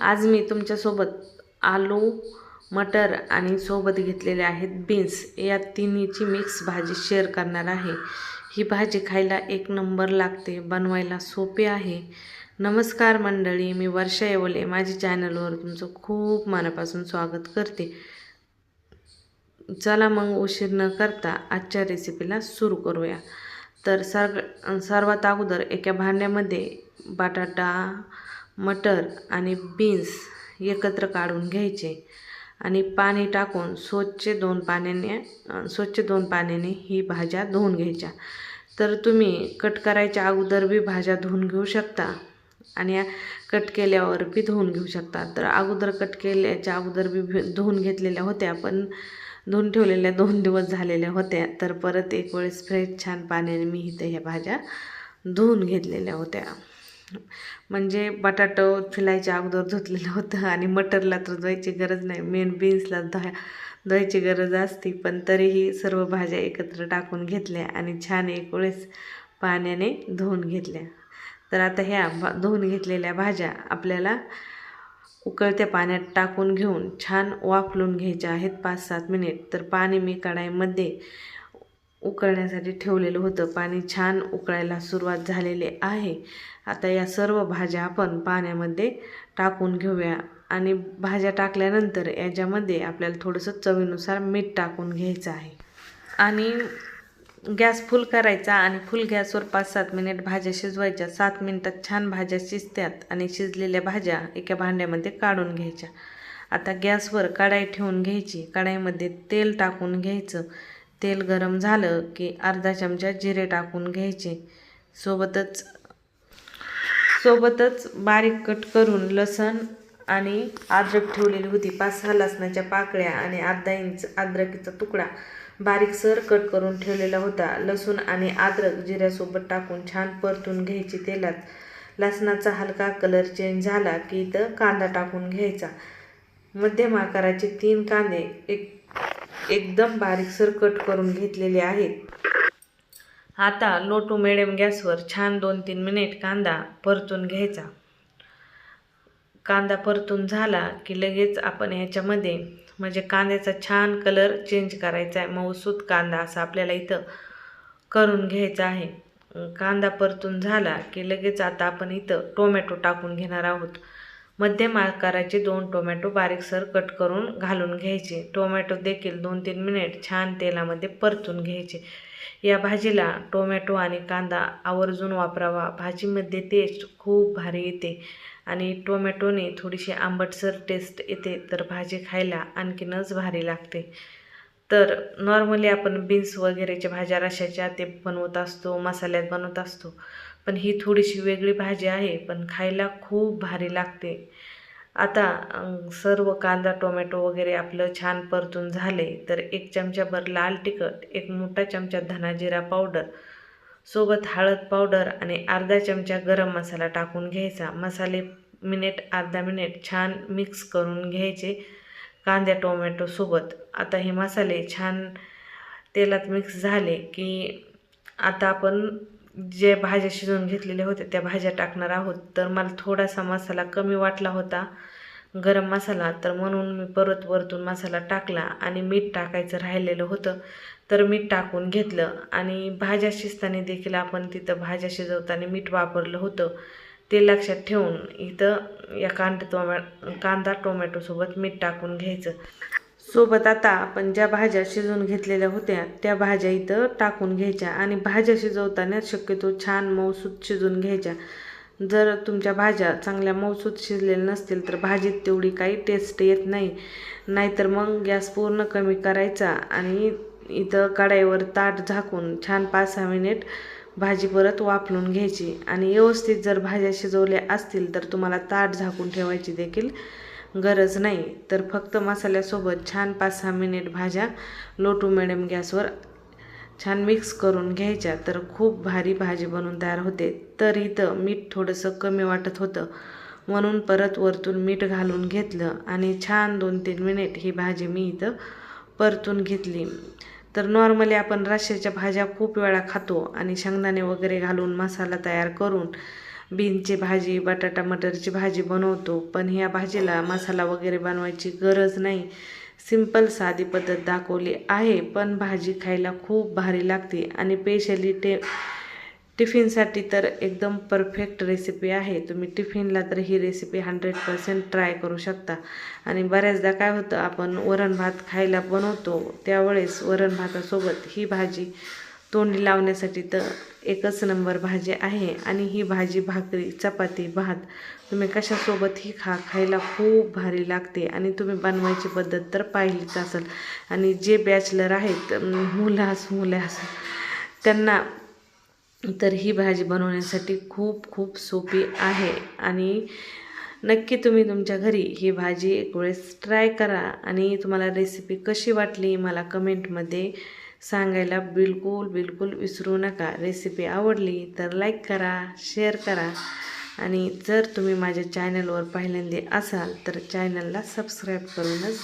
आज मी तुमच्यासोबत आलू मटर आणि सोबत घेतलेले आहेत बीन्स या तिन्हीची मिक्स भाजी शेअर करणार आहे. ही भाजी खायला एक नंबर लागते बनवायला सोपी आहे. नमस्कार मंडळी मी वर्षा येवले. माझ्या चॅनलवर तुमचं खूप मनापासून स्वागत करते. चला मग उशीर न करता आजच्या रेसिपीला सुरू करूया. तर सर्व सर्वात अगोदर एका भांड्यामध्ये बटाटा मटर आणि बीन्स एकत्र काढून घ्यायचे आणि पाणी टाकून स्वच्छ दोन पाण्याने स्वच्छ दोन पाण्याने ही भाज्या धुवून घ्यायच्या. तर तुम्ही कट करायच्या अगोदर बी भाज्या धुवून घेऊ शकता आणि कट केल्यावर बी धुवून घेऊ शकता. तर अगोदर कट केल्याच्या अगोदर बी धुवून घेतलेल्या होत्या पण धुवून ठेवलेल्या दोन दिवस झालेल्या होत्या. तर परत एक वेळेस फ्रेश छान पाण्याने मी इथे ह्या भाज्या धुवून घेतलेल्या होत्या. म्हणजे बटाटो फिलायच्या अगोदर धुतलेलं होतं आणि मटरला तर धुवायची गरज नाही. मेन बीन्सला धुया धुवायची गरज असते. पण तरीही सर्व भाज्या एकत्र टाकून घेतल्या आणि छान एक वेळेस पाण्याने धुवून घेतल्या. तर आता ह्या भा धुवून घेतलेल्या भाज्या आपल्याला उकळत्या पाण्यात टाकून घेऊन छान वाफलून घ्यायच्या आहेत पाच सात मिनिट. तर पाणी मी कढाईमध्ये उकळण्यासाठी ठेवलेलं होतं. पाणी छान उकळायला सुरुवात झालेली आहे. आता या सर्व भाज्या आपण पाण्यामध्ये टाकून घेऊया. आणि भाज्या टाकल्यानंतर याच्यामध्ये आपल्याला थोडंसं चवीनुसार मीठ टाकून घ्यायचं आहे. आणि गॅस फुल करायचा आणि फुल गॅसवर पाच सात मिनिट भाज्या शिजवायच्या. सात मिनिटात छान भाज्या शिजतात आणि शिजलेल्या भाज्या एका भांड्यामध्ये काढून घ्यायच्या. आता गॅसवर कढाई ठेवून घ्यायची. कढाईमध्ये तेल टाकून घ्यायचं. तेल गरम झालं की अर्धा चमचा जिरे टाकून घ्यायचे. सोबतच सोबतच बारीक कट करून लसण आणि अद्रक ठेवलेली होती. पाच सहा लसणाच्या पाकळ्या आणि अर्धा इंच अद्रकीचा तुकडा बारीकसर कट करून ठेवलेला होता. लसूण आणि अद्रक जिऱ्यासोबत टाकून छान परतून घ्यायची तेलात. लसणाचा हलका कलर चेंज झाला की इथं कांदा टाकून घ्यायचा. मध्यम आकाराचे तीन कांदे एक एकदम बारीकसर कट करून घेतलेले आहेत. आता लो टू मिडियम गॅसवर छान दोन तीन मिनिट कांदा परतून घ्यायचा. कांदा परतून झाला की लगेच आपण ह्याच्यामध्ये म्हणजे कांद्याचा छान कलर चेंज करायचा आहे. मऊसूत कांदा असा आपल्याला इथं करून घ्यायचा आहे. कांदा परतून झाला की लगेच आता आपण इथं टोमॅटो टाकून घेणार आहोत. मध्यम आकाराचे दोन टोमॅटो बारीकसर कट करून घालून घ्यायचे. टोमॅटो देखील दोन तीन मिनिट छान तेलामध्ये परतून घ्यायचे. या भाजीला टोमॅटो आणि कांदा आवर्जून वापरावा. भाजीमध्ये टेस्ट खूप भारी येते आणि टोमॅटोने थोडीशी आंबटसर टेस्ट येते तर भाजी खायला आणखीनच भारी लागते. तर नॉर्मली आपण बीन्स वगैरेच्या भाज्या रशाच्या ते बनवत असतो मसाल्यात बनवत असतो. पण ही थोडीशी वेगळी भाजी आहे पण खायला खूप भारी लागते. आता सर्व कांदा टोमॅटो वगैरे आपलं छान परतून झाले तर एक चमचाभर लाल तिखट एक मोठा चमचा धनाजिरा पावडर सोबत हळद पावडर आणि अर्धा चमचा गरम मसाला टाकून घ्यायचा. मसाले मिनिट अर्धा मिनिट छान मिक्स करून घ्यायचे कांद्या टोमॅटोसोबत आता हे मसाले छान तेलात मिक्स झाले की आता आपण जे भाज्या शिजवून घेतलेल्या होत्या त्या भाज्या टाकणार आहोत. तर मला थोडासा मसाला कमी वाटला होता गरम मसाला. तर म्हणून मी परत वरतून मसाला टाकला आणि मीठ टाकायचं राहिलेलं होतं. तर मीठ टाकून घेतलं आणि भाज्या शिजताना देखील आपण तिथं भाज्या शिजवताना मीठ वापरलं होतं. ते लक्षात ठेवून इथं या कांदा टोमॅ कांदा टोमॅटोसोबत मीठ टाकून घ्यायचं. सोबत आता आपण ज्या भाज्या शिजवून घेतलेल्या होत्या त्या भाज्या इथं टाकून घ्यायच्या आणि भाज्या शिजवताना शक्यतो छान मऊसूत शिजवून घ्यायच्या. जर तुमच्या भाज्या चांगल्या मऊसूत शिजलेल्या नसतील तर भाजीत तेवढी काही टेस्ट येत नाही. नाहीतर मग गॅस पूर्ण कमी करायचा आणि इथं कढाईवर ताट झाकून छान पाच सहा मिनिट भाजी परत वाफलून घ्यायची. आणि व्यवस्थित जर भाज्या शिजवल्या असतील तर तुम्हाला ताट झाकून ठेवायची देखील गरज नाही. तर फक्त मसाल्यासोबत छान पाच सहा मिनिट भाज्या लो टू मिडियम गॅसवर छान मिक्स करून घ्यायच्या. तर खूप भारी भाजी बनून तयार होते. तर इथं मीठ थोडंसं कमी वाटत होतं. म्हणून परत वरतून मीठ घालून घेतलं आणि छान दोन तीन मिनिट ही भाजी मी इथं परतून घेतली. तर नॉर्मली आपण राशेच्या भाज्या खूप वेळा खातो आणि शेंगदाणे वगैरे घालून मसाला तयार करून बीनची भाजी बटाटा मटरची भाजी बनवतो पण ह्या भाजीला मसाला वगैरे बनवायची गरज नाही. सिंपल साधी पद्धत दाखवली आहे पण भाजी खायला खूप भारी लागते आणि स्पेशली टे टिफिनसाठी तर एकदम परफेक्ट रेसिपी आहे. तुम्ही टिफिनला तर ही रेसिपी हंड्रेड पर्सेंट ट्राय करू शकता. आणि बऱ्याचदा काय होतं आपण वरण भात खायला बनवतो त्यावेळेस वरण भातासोबत ही भाजी तोंडी लावण्यासाठी तर एकच नंबर भाजी आहे आणि ही भाजी भाकरी चपाती भात. तुम्ही कशासोबतही खा खायला खूप भारी लागते आणि तुम्ही बनवायची पद्धत तर पाहिलीच असेल. आणि जे बॅचलर आहेत मुलास मुलं मुले त्यांना तर ही भाजी बनवण्यासाठी खूप खूप सोपी आहे. आणि नक्की तुम्ही तुमच्या घरी ही भाजी एक वेळेस ट्राय करा आणि तुम्हाला रेसिपी कशी वाटली मला कमेंटमध्ये सांगायला बिलकुल बिलकुल विसरू नका. रेसिपी आवडली तर लाईक करा शेअर करा. आणि जर तुम्ही माझ्या चॅनलवर पहिल्यांदा असाल तर चॅनलला सबस्क्राईब करूनच